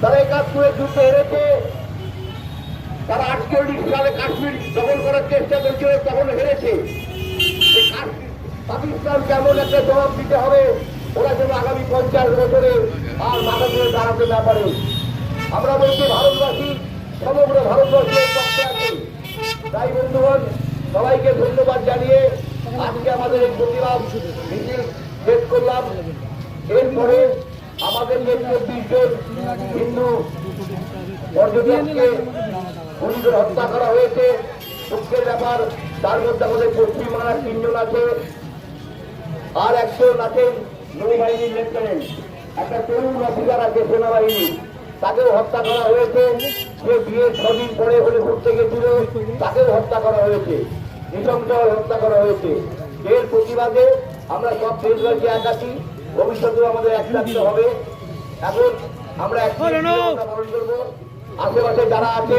তারা একাত্তরে যুদ্ধ হেরেছে। তারা আটচল্লিশ সালে কাশ্মীর দখল করার চেষ্টা করেছিল তখন হেরেছে। পাকিস্তান কেমন একটা জবাব দিতে হবে, ওরা যেন আগামী পঞ্চাশ বছরে আর মাথা করে দাঁড়াতে না পারে। আমরা বলছি, ভারতবাসী, সমগ্র ভারতবর্ষের পক্ষে তাই বন্ধুগণ, সবাইকে ধন্যবাদ জানিয়ে আজকে আমাদের এই প্রতিবাদ মিছিল শেষ করলাম। এরপরে আমাদের যে চব্বিশ জন হিন্দু পর্যটককে হত্যা করা হয়েছে, দুঃখের ব্যাপার, তার মধ্যে আমাদের পশ্চিমবাংলার তিনজন আছে, আর একজন আছেন নৌবাহিনীর লেফটেন্যান্ট। একটা তরুণ অফিসার আছে সেনাবাহিনী তাকেও হত্যা করা হয়েছে। সে বিয়ের ছদিন পরে হলে ঘুরতে গেছিল তাকেও হত্যা করা হয়েছে। নিশংসভাবে হত্যা করা হয়েছে। এর প্রতিবাদে আমরা সব দেশবাসী এক আছি ভবিষ্যতেও আমাদের এক রাখতে হবে। এখন আমরা এক আশেপাশে যারা আছে